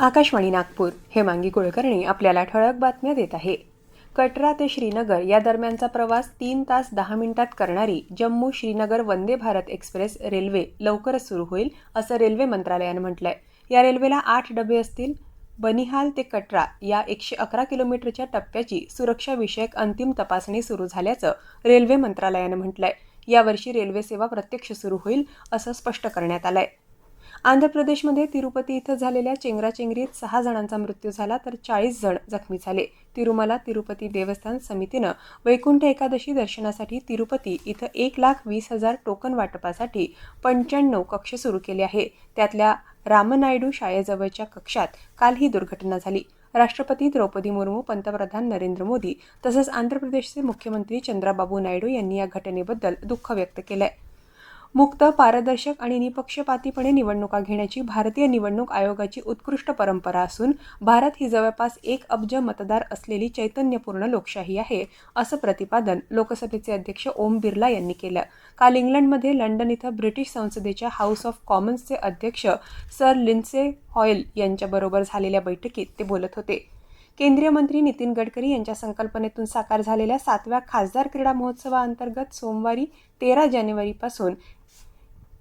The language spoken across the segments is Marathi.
आकाशवाणी नागपूर. हेमांगी कुलकर्णी आपल्याला ठळक बातम्या देत आहे. कटरा ते श्रीनगर या दरम्यानचा प्रवास तीन तास दहा मिनिटात करणारी जम्मू श्रीनगर वंदे भारत एक्सप्रेस रेल्वे लवकरच सुरू होईल असं रेल्वे मंत्रालयानं म्हटलंय. या रेल्वेला आठ डबे असतील. बनिहाल ते कटरा या एकशे अकरा किलोमीटरच्या टप्प्याची सुरक्षाविषयक अंतिम तपासणी सुरू झाल्याचं रेल्वे मंत्रालयानं म्हटलंय. यावर्षी रेल्वे सेवा प्रत्यक्ष सुरू होईल असं स्पष्ट करण्यात आलं आहे आंध्र प्रदेशमध्ये तिरुपती इथं झालेल्या चेंगराचेंगरीत सहा जणांचा मृत्यू झाला तर चाळीस जण जखमी झाले. तिरुमला तिरुपती देवस्थान समितीनं वैकुंठ एकादशी दर्शनासाठी तिरुपती इथं एक लाख वीस हजार टोकन वाटपासाठी पंच्याण्णव कक्ष सुरू केले आहे. त्यातल्या रामनायडू शाळेजवळच्या कक्षात काल ही दुर्घटना झाली. राष्ट्रपती द्रौपदी मुर्मू पंतप्रधान नरेंद्र मोदी तसंच आंध्र प्रदेशचे मुख्यमंत्री चंद्राबाबू नायडू यांनी या घटनेबद्दल दुःख व्यक्त केलं आहे मुक्त पारदर्शक आणि निपक्षपातीपणे निवडणुका घेण्याची भारतीय निवडणूक आयोगाची उत्कृष्ट परंपरा असून भारत ही जवळपास एक अब्ज मतदार असलेली चैतन्यपूर्ण लोकशाही आहे असं प्रतिपादन लोकसभेचे अध्यक्ष ओम बिर्ला यांनी केलं. काल इंग्लंडमध्ये लंडन इथं ब्रिटिश संसदेच्या हाऊस ऑफ कॉमन्सचे अध्यक्ष सर लिन्से हॉयल यांच्याबरोबर झालेल्या बैठकीत ते बोलत होते. केंद्रीय मंत्री नितीन गडकरी यांच्या संकल्पनेतून साकार झालेल्या सातव्या खासदार क्रीडा महोत्सवाअंतर्गत सोमवारी तेरा जानेवारीपासून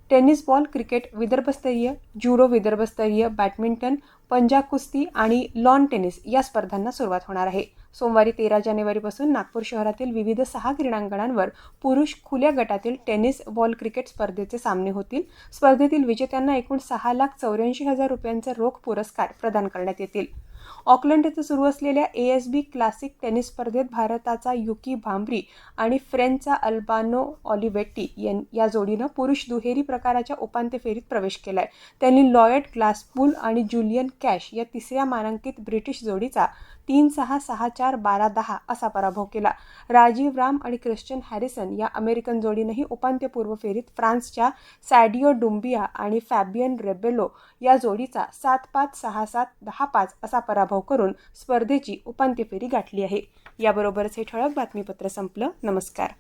टेनिस बॉल क्रिकेट विदर्भस्तरीय ज्युडो विदर्भस्तरीय बॅडमिंटन पंजा कुस्ती आणि लॉन टेनिस या स्पर्धांना सुरुवात होणार आहे. सोमवारी तेरा जानेवारीपासून नागपूर शहरातील विविध सहा क्रीडांगणांवर पुरुष खुल्या गटातील टेनिस बॉल क्रिकेट स्पर्धेचे सामने होतील. स्पर्धेतील विजेत्यांना एकूण सहा लाख चौऱ्याऐंशी हजार रुपयांचे रोख पुरस्कार प्रदान करण्यात येतील. ऑकलंड येथे सुरू असलेल्या A S B classic tennis स्पर्धेत भारताचा युकी भांबरी आणि फ्रेंचचा अल्बानो ऑलिवेट्टी यां या जोडीनं पुरुष दुहेरी प्रकाराच्या उपांत्य फेरीत प्रवेश केलाय. त्यांनी लॉयड ग्लासपूल आणि जुलियन कॅश या तिसऱ्या मानांकित ब्रिटिश जोडीचा तीन सहा सहा चार बारा दहा असा पराभव केला. राजीव राम आणि ख्रिश्चन हॅरिसन या अमेरिकन जोडीनंही उपांत्यपूर्व फेरीत फ्रान्सच्या सॅडिओ डुंबिया आणि फॅबियन रेबेलो या जोडीचा सात पाच सहा सात दहा पाच असा पराभव करून स्पर्धेची उपांत्य फेरी गाठली आहे. याबरोबरच हे ठळक बातमीपत्र संपलं. नमस्कार.